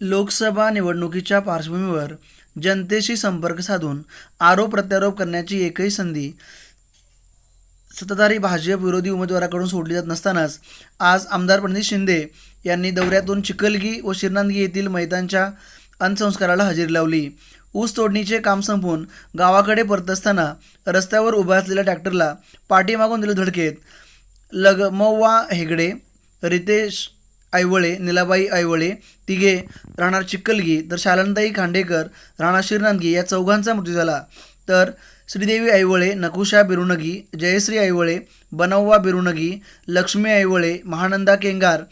लोकसभा निवडणुकीच्या पार्श्वभूमीवर जनतेशी संपर्क साधून आरोप प्रत्यारोप करण्याची एकही संधी सत्ताधारी भाजप विरोधी उमेदवाराकडून सोडली जात नसतानाच आज आमदार प्रणित शिंदे यांनी दौऱ्यातून चिकलगी व शिरनांदगी येथील मैदानच्या अंत्यसंस्काराला हजेरी लावली. ऊस तोडणीचे काम संपवून गावाकडे परत असताना रस्त्यावर उभा असलेल्या ट्रॅक्टरला पाठीमागून दिलं धडकेत लगमवा हेगडे रितेश ऐवळे निलाबाई ऐवळे तिघे राहणार चिक्कलगी तर शालनताई खांडेकर राणा शिरनांदगी या चौघांचा मृत्यू झाला. तर श्रीदेवी ऐवळे नकुशा बिरुनगी जयश्री ऐवळे बनव्वा बिरुनगी लक्ष्मी ऐवळे महानंदा केंगार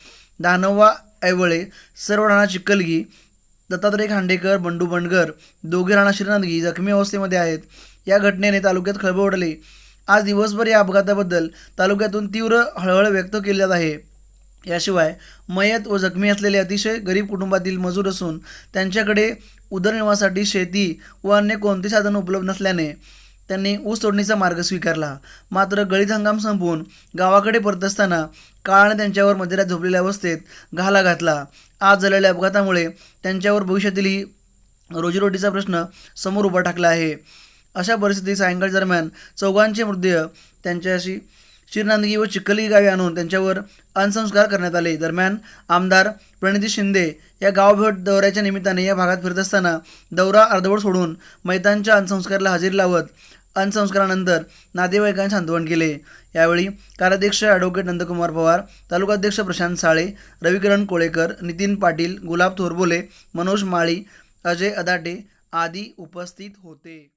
दानव्वा ऐवळे सर्व राणा चिक्कलगी दत्तात्रय खांडेकर बंडू बंडगर दोघे राणा श्रीनांदगी जखमी अवस्थेमध्ये आहेत. या घटनेने तालुक्यात खळबळ उडले. आज दिवसभर या अपघाताबद्दल तालुक्यातून तीव्र हळहळ व्यक्त केली जात आहे. याशिवाय मयत व जखमी असलेले अतिशय गरीब कुटुंबातील मजूर असून त्यांच्याकडे उदरनिर्वाहासाठी शेती व अन्य कोणते साधन उपलब्ध नसल्याने त्यांनी ऊस तोडणीचा मार्ग स्वीकारला. मात्र गळीत हंगाम संपवून गावाकडे परत असताना काळाने त्यांच्यावर मध्यरात झोपलेल्या अवस्थेत घाला घातला. आज झालेल्या अपघातामुळे त्यांच्यावर भविष्यातीलही रोजीरोटीचा प्रश्न समोर उभा टाकला आहे. अशा परिस्थितीत सायंकाळ दरम्यान चौघांचे मृतदेह त्यांच्याशी शिरनांदगी व चिखली गावी आणून त्यांच्यावर अंत्यसंस्कार करण्यात आले. दरम्यान आमदार प्रणिती शिंदे या गावभेट दौऱ्याच्या निमित्ताने या भागात फिरत असताना दौरा अर्धवट सोडून मैदानच्या अंत्यसंस्काराला हजेरी लावत अंत्यसंस्कारानंतर नातेवाईकांनी सांत्वन केले. यावेळी कार्याध्यक्ष ॲडव्होकेट नंदकुमार पवार तालुकाध्यक्ष प्रशांत साळे रविकिरण कोळेकर नितीन पाटील गुलाब थोरबोले मनोज माळी अजय अदाटे आदी उपस्थित होते.